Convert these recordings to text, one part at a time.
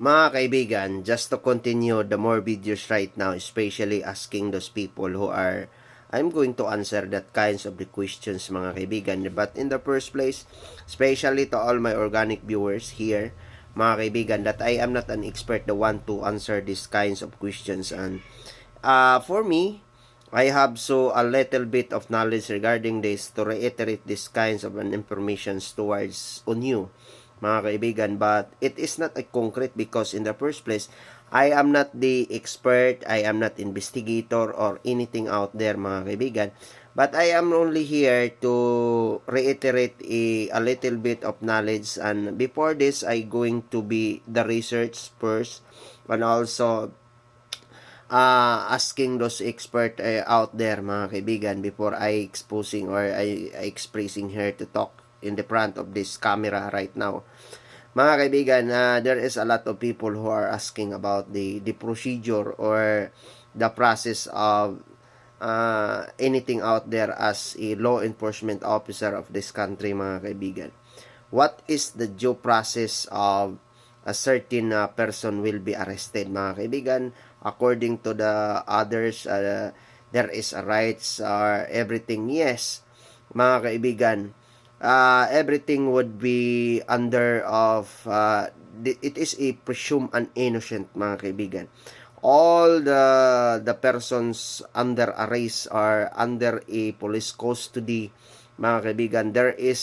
Mga kaibigan, just to continue the more videos right now, especially asking those people who are, I'm going to answer that kinds of the questions mga kaibigan. But in the first place, especially to all my organic viewers here, mga kaibigan, that I am not an expert the one to answer these kinds of questions. And uh, for me, I have so a little bit of knowledge regarding this to reiterate these kinds of informations towards on you mga kaibigan but it is not a concrete because in the first place I am not the expert I am not investigator or anything out there mga kaibigan. But I am only here to reiterate a, a little bit of knowledge and before this I going to be the research first and also uh, asking those expert uh, out there mga kaibigan before I exposing or I, I expressing here to talk in the front of this camera right now. Mga kaibigan, uh, there is a lot of people who are asking about the the procedure or the process of uh, anything out there as a law enforcement officer of this country, mga kaibigan. What is the due process of a certain uh, person will be arrested, mga kaibigan? According to the others, uh, there is a rights or everything. Yes, mga kaibigan, uh, everything would be under of uh, it is a presumed an innocent mga kaibigan. All the the persons under arrest are under a police custody mga kaibigan. There is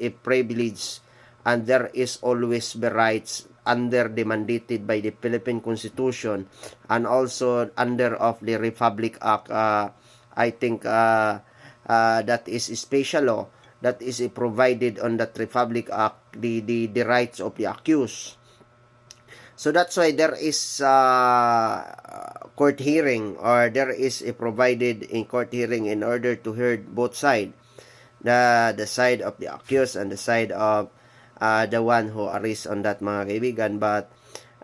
a privilege and there is always the rights under the mandated by the Philippine Constitution and also under of the Republic Act. Uh, I think uh, uh, that is special law that is provided on that Republic Act the, the, the rights of the accused. So that's why there is uh, court hearing or there is a provided in court hearing in order to hear both side the the side of the accused and the side of uh, the one who arrest on that mga kaibigan but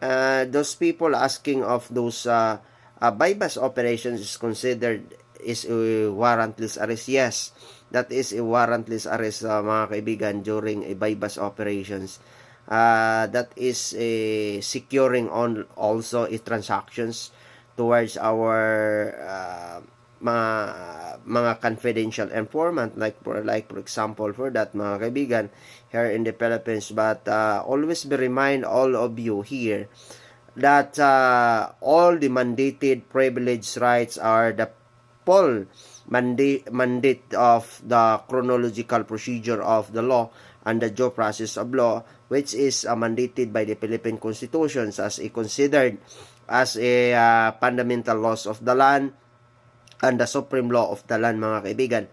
uh, those people asking of those uh, uh, bypass operations is considered is a warrantless arrest yes. That is a warrantless arrest uh, mga kaibigan during a bypass operations. Uh, that is a securing on also a transactions towards our uh, mga mga confidential informant. Like for like for example for that mga kaibigan here in the Philippines. But uh, always be remind all of you here that uh, all the mandated privilege rights are the full mandate, mandate of the chronological procedure of the law and the due process of law which is uh, mandated by the Philippine Constitution as a considered as a uh, fundamental laws of the land and the supreme law of the land mga kaibigan.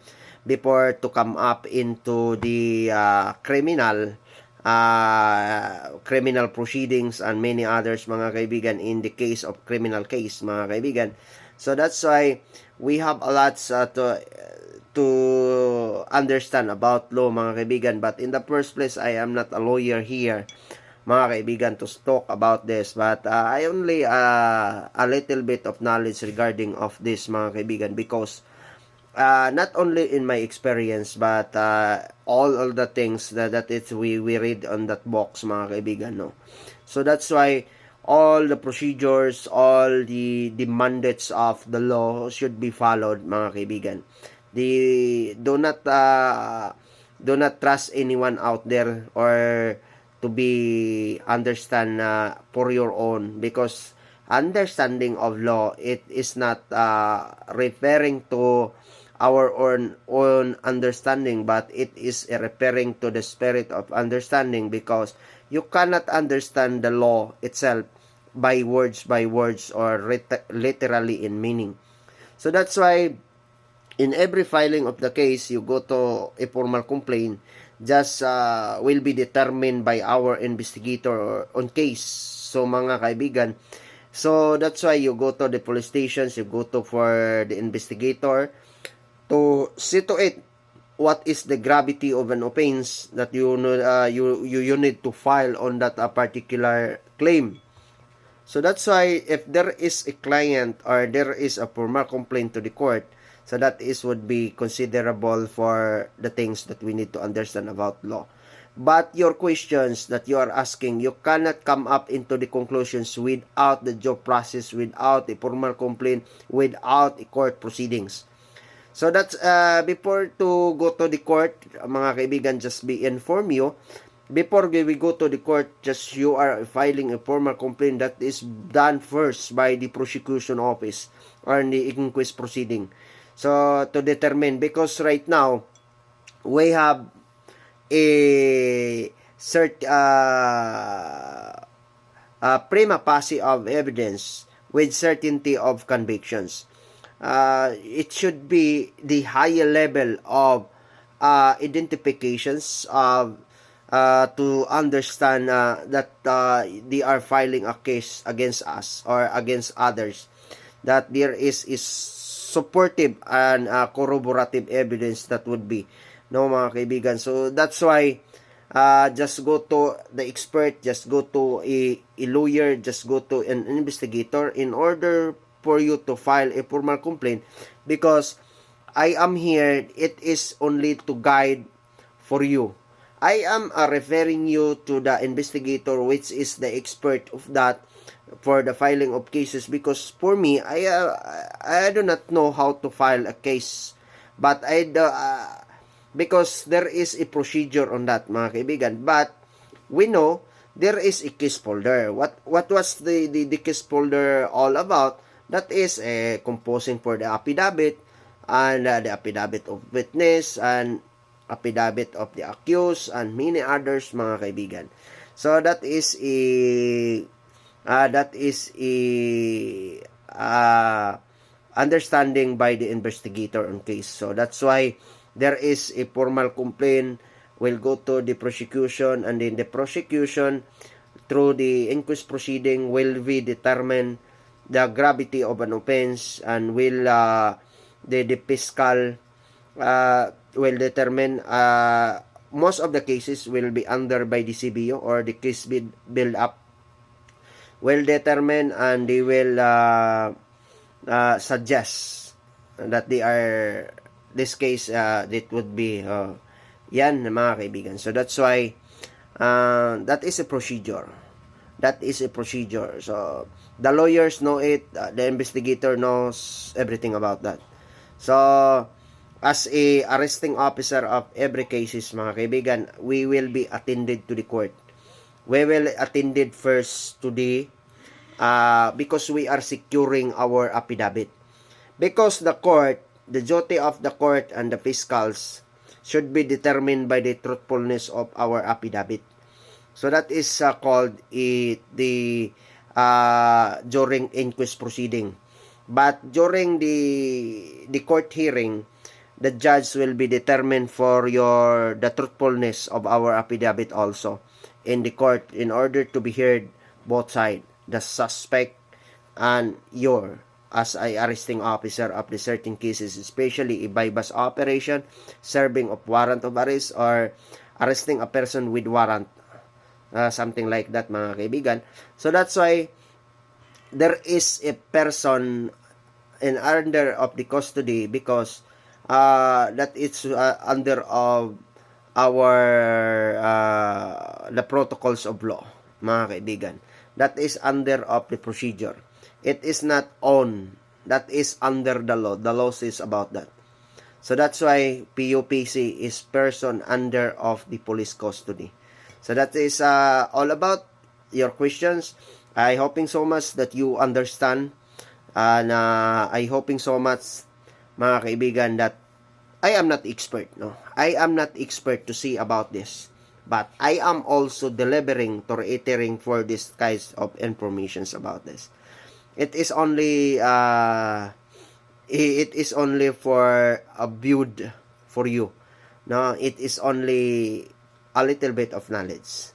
Before to come up into the uh, criminal uh, criminal proceedings and many others mga kaibigan in the case of criminal case mga kaibigan so that's why we have a lot uh, to to understand about law mga kaibigan. But in the first place I am not a lawyer here mga kaibigan to talk about this. But uh, I only uh, a little bit of knowledge regarding of this mga kaibigan because uh, not only in my experience but uh, all of the things that, that it we we read on that box mga kaibigan no? So that's why all the procedures, all the, the mandates of the law should be followed, mga kaibigan. The, do not, uh, do not trust anyone out there or to be understand uh, for your own because understanding of law it is not uh, referring to our own own understanding but it is referring to the spirit of understanding because you cannot understand the law itself by words by words or literally in meaning. So that's why in every filing of the case, you go to a formal complaint, just uh, will be determined by our investigator on case. So mga kaibigan, so that's why you go to the police stations, you go to for the investigator to situate what is the gravity of an offense that you uh, you, you you need to file on that uh, particular claim. So that's why if there is a client or there is a formal complaint to the court, so that is would be considerable for the things that we need to understand about law. But your questions that you are asking, you cannot come up into the conclusions without the due process, without a formal complaint, without a court proceedings. So that's uh, before to go to the court, mga kaibigan, just be inform you. Before we go to the court, just you are filing a formal complaint that is done first by the prosecution office or the inquest proceeding. So to determine because right now we have a cert uh, a prima facie of evidence with certainty of convictions. Uh, it should be the higher level of uh, identifications of uh, to understand uh, that uh, they are filing a case against us or against others. That there is is supportive and uh, corroborative evidence that would be no mga kaibigan. So that's why uh, just go to the expert just go to a, a lawyer just go to an investigator in order for you to file a formal complaint because I am here it is only to guide for you. I am uh, referring you to the investigator which is the expert of that for the filing of cases because for me I uh, I do not know how to file a case. But I uh, because there is a procedure on that mga kaibigan. But we know there is a case folder. What what was the the, the case folder all about that is uh, composing for the affidavit and uh, the affidavit of witness and affidavit of the accused and many others mga kaibigan so that is a uh, that is a uh, understanding by the investigator on case. So that's why there is a formal complaint will go to the prosecution and then the prosecution through the inquest proceeding will be determine the gravity of an offense and will uh, the, the fiscal uh, will determine uh, most of the cases will be under by the CBO or the case build, build up will determine and they will uh, uh, suggest that they are this case uh, it would be uh, yan mga kaibigan. So that's why uh, that is a procedure that is a procedure so the lawyers know it uh, the investigator knows everything about that so as a arresting officer of every cases mga kaibigan we will be attended to the court we will attended first today uh, because we are securing our affidavit. Because the court, the duty of the court and the fiscals should be determined by the truthfulness of our affidavit. So that is uh, called a, the uh, during inquest proceeding. But during the the court hearing, the judge will be determined for your the truthfulness of our affidavit also in the court in order to be heard both side the suspect and your as a arresting officer of the certain cases especially a bypass operation serving of warrant of arrest or arresting a person with warrant uh, something like that mga kaibigan. So that's why there is a person in under of the custody because uh, that it's uh, under of our uh, the protocols of law mga kaibigan. That is under of the procedure. It is not on. That is under the law. The law says about that. So that's why PUPC is person under of the police custody so that is uh, all about your questions. I hoping so much that you understand and uh, I hoping so much mga kaibigan that I am not expert no? I am not expert to see about this but I am also delivering to reiterating for this kinds of informations about this. It is only uh, it is only for a viewed for you no? It is only a little bit of knowledge